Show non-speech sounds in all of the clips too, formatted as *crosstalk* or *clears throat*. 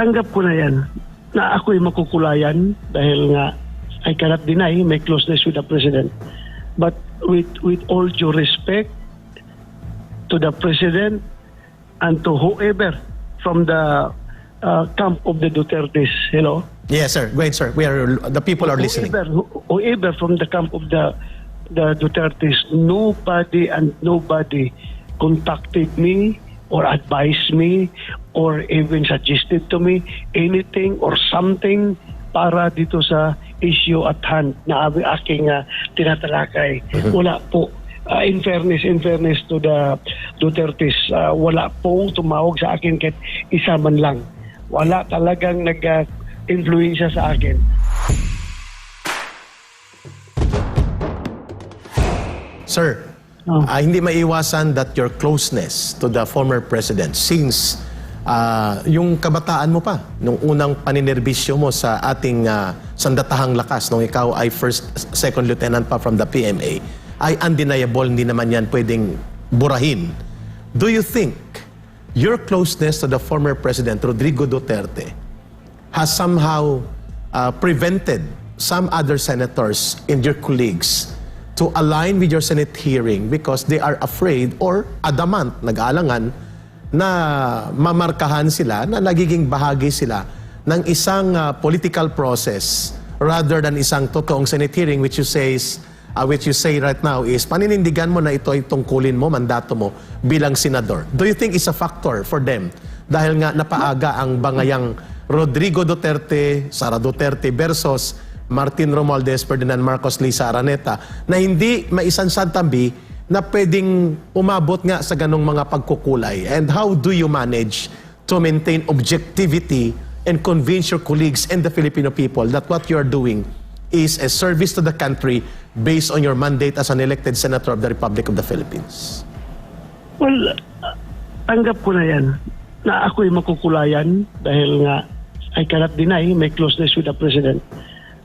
tanggap ko na yan na ako'y makukulayan dahil nga I cannot deny my closeness with the President. But with, with all due respect to the President and to whoever from the uh, camp of the Dutertes, hello? Yes, sir. Ahead, sir. We are, the people are listening. Whoever, who- whoever from the camp of the the Dutertes, nobody and nobody contacted me or advised me or even suggested to me anything or something para dito sa issue at hand na abi- aking uh, tinatalakay. Wala po. Uh, in fairness, in fairness to the Dutertes, uh, wala pong tumawag sa akin kahit isa man lang. Wala talagang nag-influensya sa akin. Sir, Oh. ah, hindi maiwasan that your closeness to the former president since ah, yung kabataan mo pa, nung unang paninerbisyo mo sa ating ah, sandatahang lakas, nung ikaw ay first, second lieutenant pa from the PMA, ay undeniable, hindi naman yan pwedeng burahin. Do you think your closeness to the former president, Rodrigo Duterte, has somehow uh, prevented some other senators and your colleagues to align with your Senate hearing because they are afraid or adamant, nag-aalangan, na mamarkahan sila, na nagiging bahagi sila ng isang uh, political process rather than isang totoong Senate hearing which you says uh, which you say right now is paninindigan mo na ito ay tungkulin mo, mandato mo bilang senador. Do you think it's a factor for them? Dahil nga napaaga ang bangayang Rodrigo Duterte, Sara Duterte versus Martin Romualdez, Ferdinand Marcos, Lisa Araneta na hindi maisansantambi na pwedeng umabot nga sa ganong mga pagkukulay. And how do you manage to maintain objectivity and convince your colleagues and the Filipino people that what you are doing is a service to the country based on your mandate as an elected senator of the Republic of the Philippines? Well, tanggap ko na yan na ako'y makukulayan dahil nga I cannot deny my closeness with the President.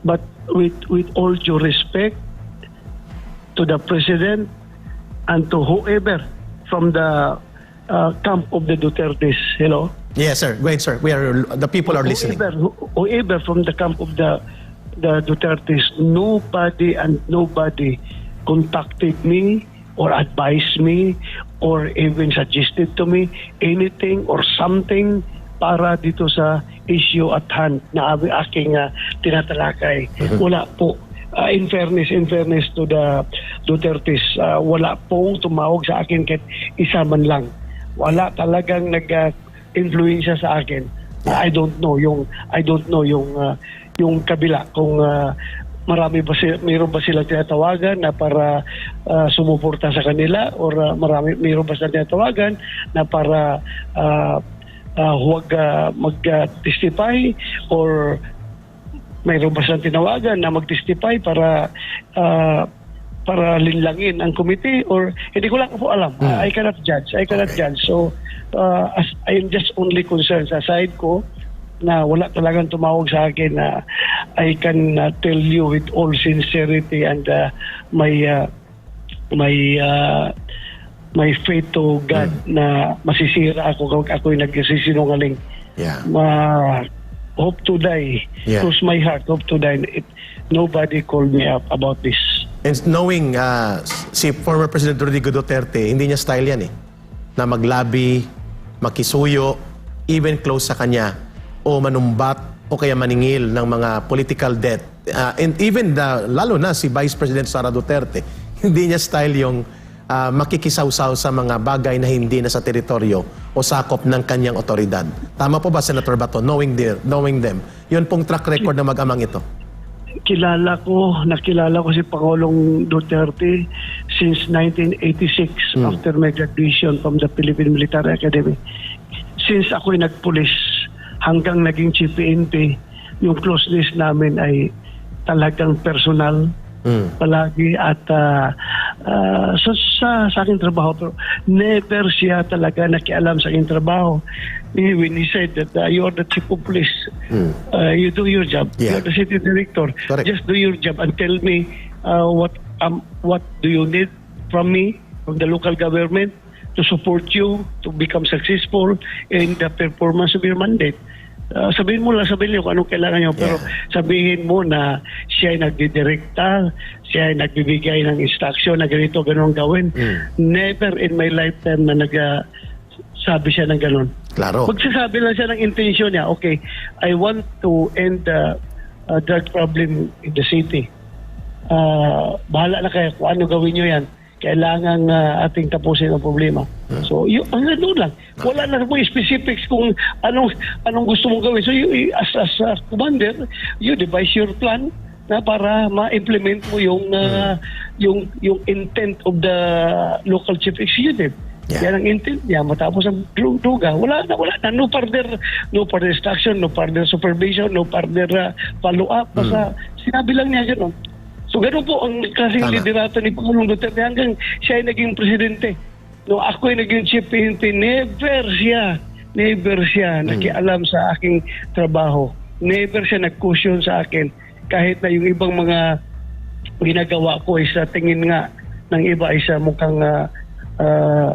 But with, with all due respect to the President and to whoever from the uh, camp of the Dutertes, hello? Yes, sir. Go ahead, sir. We are, the people are listening. Whoever, who- whoever from the camp of the the Dutertes, nobody and nobody contacted me or advised me or even suggested to me anything or something para dito sa issue at hand na aking uh, tinatalakay. Wala po. Uh, in fairness, in fairness to the Dutertes, uh, wala pong tumawag sa akin kahit isa man lang. Wala talagang nag-influensya sa akin. I don't know yung I don't know yung uh, yung kabila kung uh, marami ba sila, mayroon ba sila tinatawagan na para uh, sumuporta sa kanila or uh, marami mayroon ba sila tinatawagan na para uh, uh, huwag uh, mag-testify or mayroon ba silang tinawagan na mag-testify para uh, para linlangin ang committee or hindi ko lang po alam. I cannot judge. I cannot Okay. judge. So uh, as, I am just only concerned sa side ko na wala talagang tumawag sa akin na I can uh, tell you with all sincerity and uh, my uh, my uh, my faith to God na masisira ako kapag ako'y nagsisinungaling Yeah. ma hope to die. Yeah. Close my heart, hope to die. It, nobody called me up about this. And knowing uh, si former President Rodrigo Duterte, hindi niya style yan eh. Na maglabi, makisuyo, even close sa kanya, o manumbat, o kaya maningil ng mga political debt. Uh, and even the, lalo na si Vice President Sara Duterte, *laughs* hindi niya style yung uh, makikisawsaw sa mga bagay na hindi na sa teritoryo o sakop ng kanyang otoridad. Tama po ba, Senator Bato? Knowing, their, knowing them, yun pong track record ng mag-amang ito. Kilala ko, nakilala ko si Pangulong Duterte since 1986 after my graduation from the Philippine Military Academy. Since ako'y nagpulis hanggang naging chief PNP, yung closeness namin ay talagang personal Mm. palagi at ah, ah, sa, sa, sa aking trabaho pero never siya talaga nakialam sa aking trabaho. He- when he said that uh, you are the chief of police. Uh, you do your job. You Yeah. are the city director. Correct. just do your job and tell me uh, what um, what do you need from me from the local government to support you to become successful in the performance of your mandate Ah, sabihin mo lang, sabihin niyo kung anong kailangan niyo. Pero sabihin mo na siya ay nagdidirekta, siya ay nagbibigay ng instruction na ganito, ganun gawin. Never in my lifetime na nag sabi siya ng ganun. Klaro. Magsasabi lang siya ng intention niya, okay, I want to end the uh, drug problem in the city. Ah, bahala na kayo kung ano gawin nyo yan. Kailangan ah, ating tapusin ang problema. So, yun, ang doon lang. Wala na po specifics kung anong anong gusto mong gawin. So, you, as, as a commander, you devise your plan na para ma-implement mo yung ah, yung yung intent of the local chief executive. Yeah. Yan ang intent niya matapos ang druga. Wala na, wala na. No further, no further instruction, no further supervision, no further uh, follow-up. Basta sinabi lang niya gano'n. So gano'n po ang klaseng Tama. liderato ni Pangulong Duterte hanggang siya ay naging presidente. No, ako ay naging chief PNP, never siya, never siya nakialam sa aking trabaho. Never siya nag-cushion sa akin kahit na yung ibang mga ginagawa ko ay sa tingin nga ng iba ay sa mukhang uh, uh,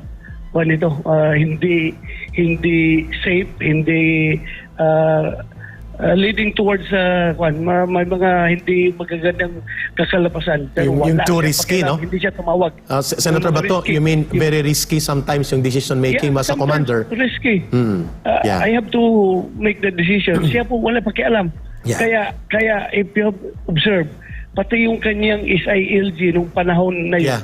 nito, ah, hindi hindi safe, hindi ah, ah, leading towards uh, may, may mga hindi magagandang kakalabasan. Pero Yung- yung too risky, no? Hindi siya tumawag. Ah, S- Senator Yung Bato, risky. you mean very risky sometimes yung decision making Yeah, as a sometimes commander? Risky. Mm. Uh, Yeah. I have to make the decision. *clears throat* Siya po wala pakialam. Yeah. Kaya kaya if you observe, pati yung kanyang SILG nung panahon na yun, Yeah.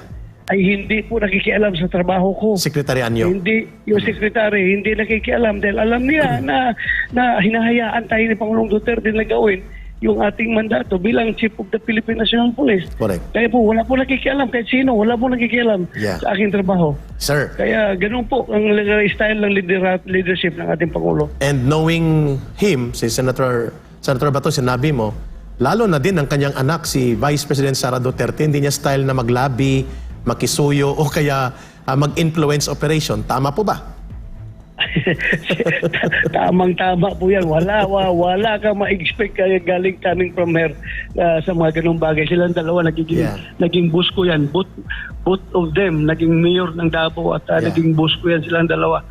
Ay hindi po nakikialam sa trabaho ko. Sekretarian nyo. Hindi, yung secretary, hindi nakikialam dahil alam niya na, na hinahayaan tayo ni Pangulong Duterte na gawin yung ating mandato bilang Chief of the Philippine National Police. Correct. Kaya po, wala po nakikialam kahit sino, wala po nakikialam Yeah. sa aking trabaho. Sir, Kaya ganun po ang style ng leader- leadership ng ating Pangulo. and knowing him, si Senator, Senator Bato, sinabi mo, lalo na din ang kanyang anak, si Vice President Sara Duterte, hindi niya style na maglabi, makisuyo, o kaya ah, mag-influence operation. Tama po ba? *laughs* Tamang-tama po yan. Wala, wala, wala ka ma-expect kaya galing coming from her uh, sa mga ganung bagay. Silang dalawa nagiging, Yeah. naging boss ko yan. Both, both of them naging mayor ng Davao at uh, Yeah. naging boss ko yan silang dalawa.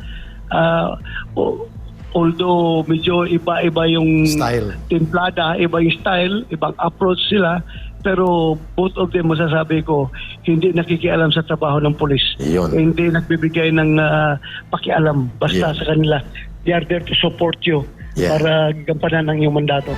Uh, o- although medyo iba-iba yung Style. timplada, iba yung style, ibang approach sila, pero both of them masasabi ko, hindi nakikialam sa trabaho ng polis. Yun. Hindi nagbibigay ng ah, pakialam basta Yeah. sa kanila. They are there to support you Yeah. para gampanan ang iyong mandato.